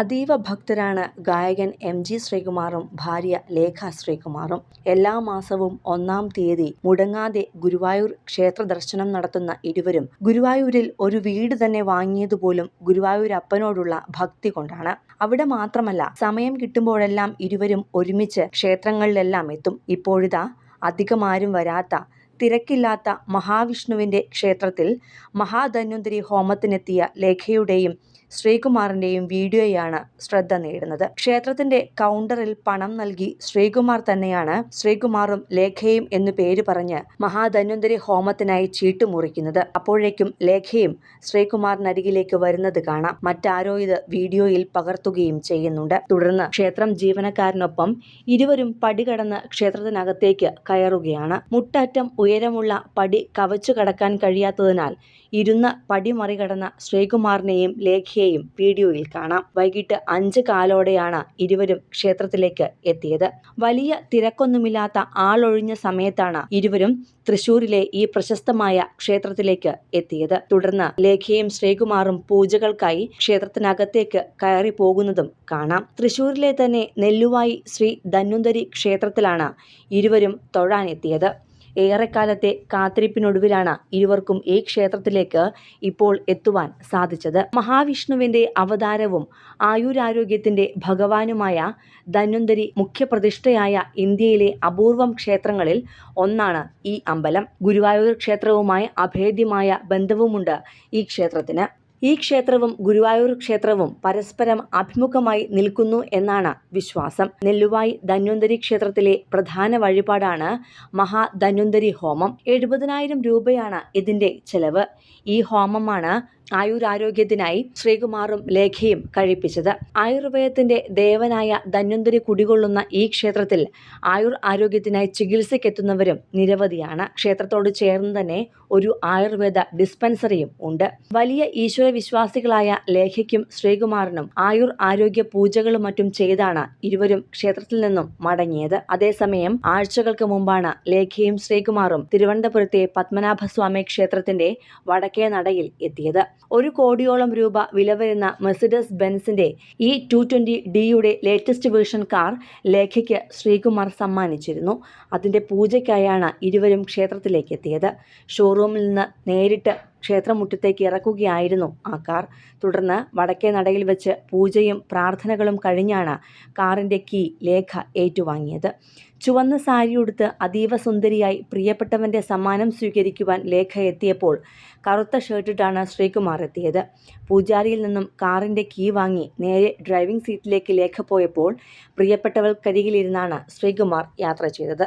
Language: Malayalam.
അതീവ ഭക്തരാണ് ഗായകൻ എം ജി ശ്രീകുമാറും ഭാര്യ ലേഖ ശ്രീകുമാറും. എല്ലാ മാസവും ഒന്നാം തീയതി മുടങ്ങാതെ ഗുരുവായൂർ ക്ഷേത്ര ദർശനം നടത്തുന്ന ഇരുവരും ഗുരുവായൂരിൽ ഒരു വീട് തന്നെ വാങ്ങിയതുപോലും ഗുരുവായൂരപ്പനോടുള്ള ഭക്തി കൊണ്ടാണ്. അവിടെ മാത്രമല്ല സമയം കിട്ടുമ്പോഴെല്ലാം ഇരുവരും ഒരുമിച്ച് ക്ഷേത്രങ്ങളിലെല്ലാം എത്തും. ഇപ്പോഴിതാ അധികമാരും വരാത്ത തിരക്കില്ലാത്ത മഹാവിഷ്ണുവിന്റെ ക്ഷേത്രത്തിൽ മഹാധന്വന്തരി ഹോമത്തിനെത്തിയ ലേഖയുടെയും ശ്രീകുമാറിന്റെയും വീഡിയോയാണ് ശ്രദ്ധ നേടുന്നത്. ക്ഷേത്രത്തിന്റെ കൗണ്ടറിൽ പണം നൽകി ശ്രീകുമാർ തന്നെയാണ് ശ്രീകുമാറും ലേഖയും എന്നു പേര് പറഞ്ഞ് മഹാധന്വന്തരി ഹോമത്തിനായി ചീട്ട് മുറിക്കുന്നത് അപ്പോഴേക്കും ലേഖയും ശ്രീകുമാറിനരികിലേക്ക് വരുന്നത് കാണാം. മറ്റാരോ ഇത് വീഡിയോയിൽ പകർത്തുകയും ചെയ്യുന്നുണ്ട്. തുടർന്ന് ക്ഷേത്രം ജീവനക്കാരനൊപ്പം ഇരുവരും പടികടന്ന് ക്ഷേത്രത്തിനകത്തേക്ക് കയറുകയാണ്. മുട്ടറ്റം ഉയരമുള്ള പടി കവച്ചു കടക്കാൻ കഴിയാത്തതിനാൽ ഇരുന്ന പടി മറികടന്ന ശ്രീകുമാറിനെയും ലേഖയെയും വീഡിയോയിൽ കാണാം. വൈകിട്ട് അഞ്ച് കാലോടെയാണ് ഇരുവരും ക്ഷേത്രത്തിലേക്ക് എത്തിയത്. വലിയ തിരക്കൊന്നുമില്ലാത്ത ആളൊഴിഞ്ഞ സമയത്താണ് ഇരുവരും തൃശൂരിലെ ഈ പ്രശസ്തമായ ക്ഷേത്രത്തിലേക്ക് എത്തിയത്. തുടർന്ന് ലേഖയും ശ്രീകുമാറും പൂജകൾക്കായി ക്ഷേത്രത്തിനകത്തേക്ക് കയറി പോകുന്നതും കാണാം. തൃശൂരിലെ തന്നെ നെല്ലുവായി ശ്രീ ധന്വന്തരി ക്ഷേത്രത്തിലാണ് ഇരുവരും തൊഴാനെത്തിയത്. ഏറെക്കാലത്തെ കാത്തിരിപ്പിനൊടുവിലാണ് ഇരുവർക്കും ഈ ക്ഷേത്രത്തിലേക്ക് ഇപ്പോൾ എത്തുവാൻ സാധിച്ചത്. മഹാവിഷ്ണുവിന്റെ അവതാരവും ആയുരാരോഗ്യത്തിന്റെ ഭഗവാനുമായ ധന്വന്തരി മുഖ്യപ്രതിഷ്ഠയായ ഇന്ത്യയിലെ അപൂർവം ക്ഷേത്രങ്ങളിൽ ഒന്നാണ് ഈ അമ്പലം. ഗുരുവായൂർ ക്ഷേത്രവുമായി അഭേദ്യമായ ബന്ധവുമുണ്ട് ഈ ക്ഷേത്രത്തിന്. ഈ ക്ഷേത്രവും ഗുരുവായൂർ ക്ഷേത്രവും പരസ്പരം അഭിമുഖമായി നിൽക്കുന്നു എന്നാണ് വിശ്വാസം. നെല്ലുവായി ധന്വന്തരി ക്ഷേത്രത്തിലെ പ്രധാന വഴിപാടാണ് മഹാധന്വന്തരി ഹോമം. എഴുപതിനായിരം രൂപയാണ് ഇതിന്റെ ചെലവ്. ഈ ഹോമമാണ് ആയുരാരോഗ്യത്തിനായി ശ്രീകുമാറും ലേഖയും കഴിപ്പിച്ചത്. ആയുർവേദത്തിന്റെ ദേവനായ ധന്വന്തരി കുടികൊള്ളുന്ന ഈ ക്ഷേത്രത്തിൽ ആയുർ ആരോഗ്യത്തിനായി ചികിത്സയ്ക്കെത്തുന്നവരും നിരവധിയാണ്. ക്ഷേത്രത്തോട് ചേർന്ന് തന്നെ ഒരു ആയുർവേദ ഡിസ്പെൻസറിയും ഉണ്ട്. വലിയ ഈശ്വര വിശ്വാസികളായ ലേഖയ്ക്കും ശ്രീകുമാറിനും ആയുർ ആരോഗ്യ പൂജകളും മറ്റും ചെയ്താണ് ഇരുവരും ക്ഷേത്രത്തിൽ നിന്നും മടങ്ങിയത്. അതേസമയം ആഴ്ചകൾക്ക് മുമ്പാണ് ലേഖയും ശ്രീകുമാറും തിരുവനന്തപുരത്തെ പത്മനാഭസ്വാമി ക്ഷേത്രത്തിന്റെ വടക്കേ നടയിൽ എത്തിയത്. ഒരു കോടിയോളം രൂപ വില വരുന്ന മെസിഡസ് ബെൻസിന്റെ ഈ ടു ട്വന്റി ഡിയുടെ ലേറ്റസ്റ്റ് വേർഷൻ കാർ ലേഖയ്ക്ക് ശ്രീകുമാർ സമ്മാനിച്ചിരുന്നു. അതിന്റെ പൂജയ്ക്കായാണ് ഇരുവരും ക്ഷേത്രത്തിലേക്ക് എത്തിയത് ഷോറൂമിൽ നിന്ന് നേരിട്ട് ക്ഷേത്രമുറ്റത്തേക്ക് ഇറക്കുകയായിരുന്നു ആ കാർ. തുടർന്ന് വടക്കേ നടയിൽ വെച്ച് പൂജയും പ്രാർത്ഥനകളും കഴിഞ്ഞാണ് കാറിന്റെ കീ ലേഖ ഏറ്റുവാങ്ങിയത്. ചുവന്ന സാരിയുടുത്ത് അതീവ സുന്ദരിയായി പ്രിയപ്പെട്ടവന്റെ സമ്മാനം സ്വീകരിക്കുവാൻ ലേഖ എത്തിയപ്പോൾ കറുത്ത ഷർട്ടിട്ടാണ് ശ്രീകുമാർ എത്തിയത്. പൂജാരിയിൽ നിന്നും കാറിന്റെ കീ വാങ്ങി നേരെ ഡ്രൈവിംഗ് സീറ്റിലേക്ക് ലേഖ പോയപ്പോൾ പ്രിയപ്പെട്ടവൾക്കരികിലിരുന്നാണ് ശ്രീകുമാർ യാത്ര ചെയ്തത്.